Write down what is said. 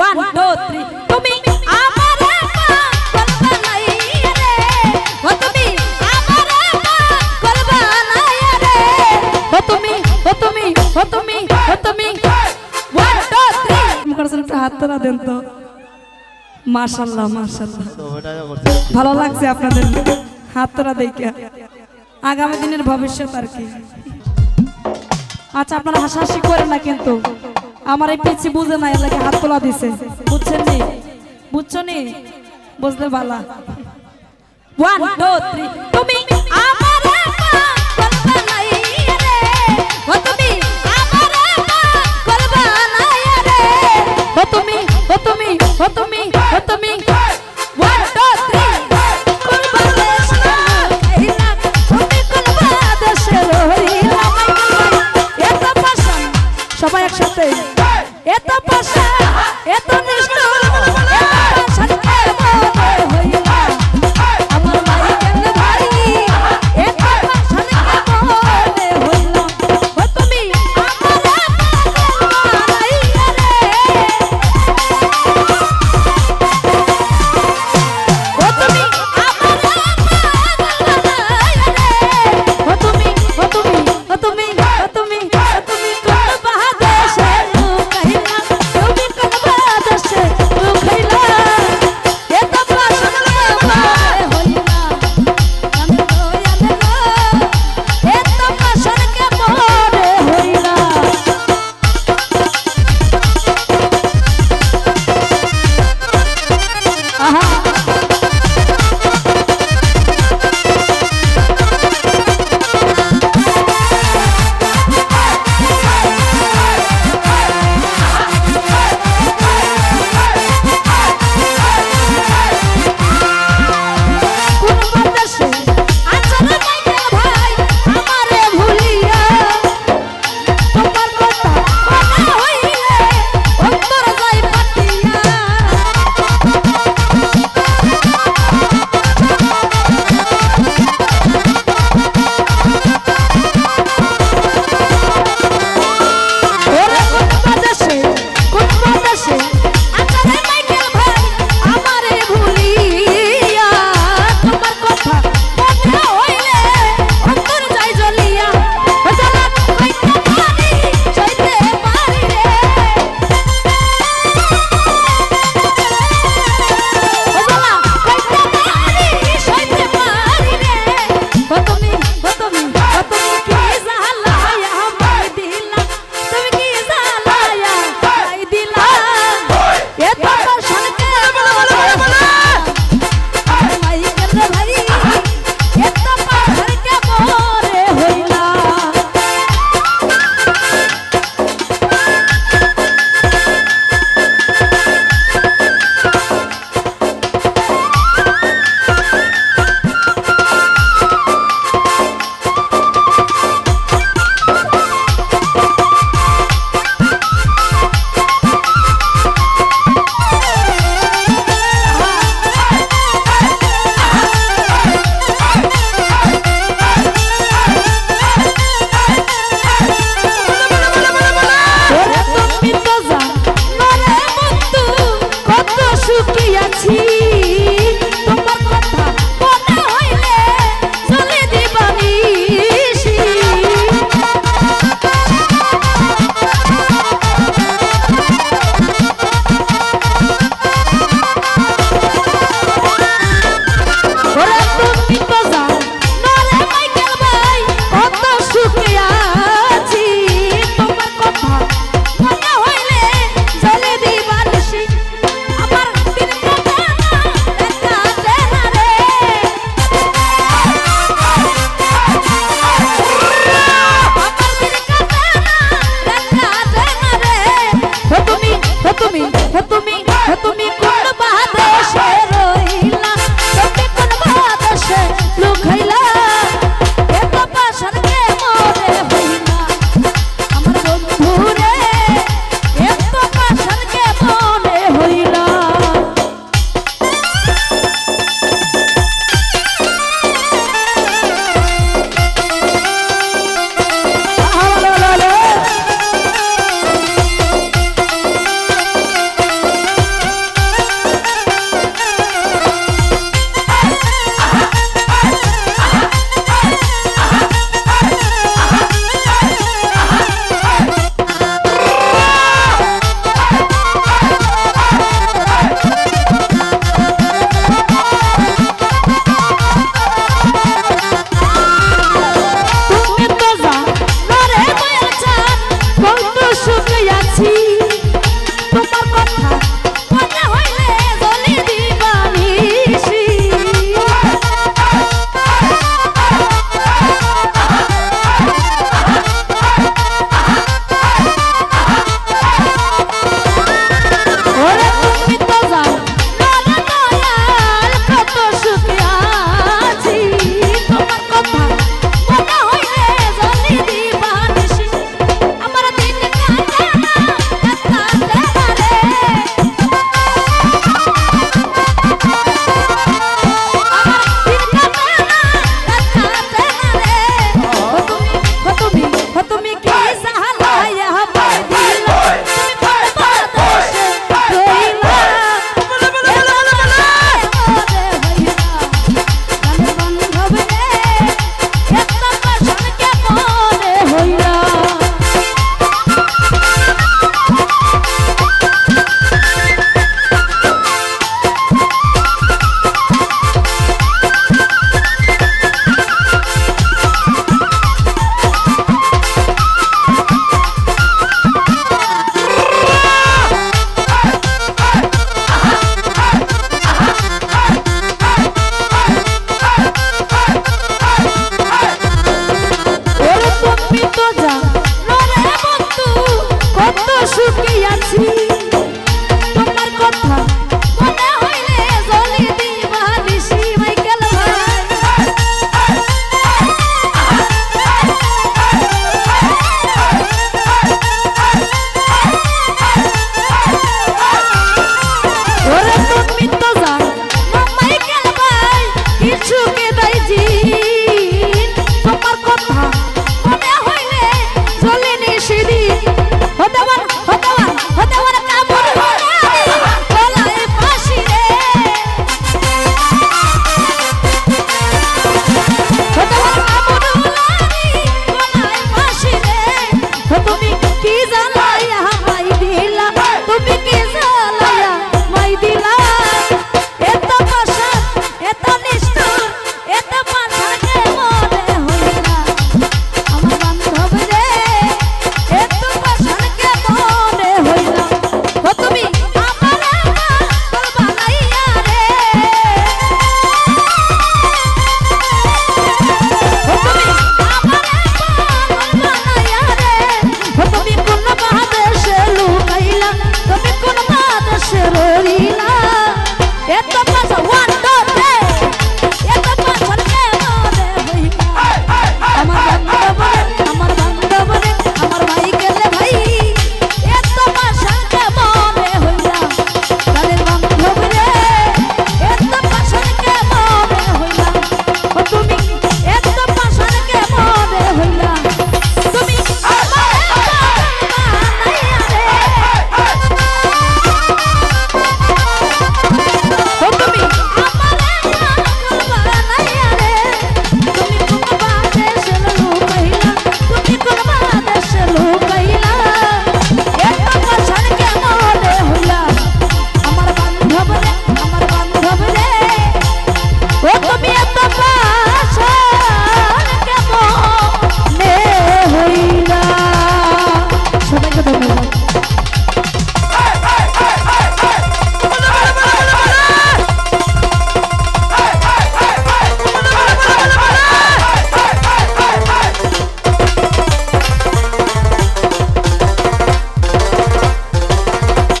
One two three তুমি দেন তো মার্শাল্লাহ মার্শাল্লাহ ভালো লাগছে আপনাদের। হাতটা দেখে। আগামী দিনের ভবিষ্যৎ আর কি। আচ্ছা আপনারা হাসাহাসি করেন না কিন্তু। আমার এই পিছি বুঝে না এলাকে হাত তোলা দিছে। বুঝছেন নি? বুঝছ নি? বুঝলে বালা। ওয়ান টু থ্রি তুমি পাশে এত নিষ্ঠ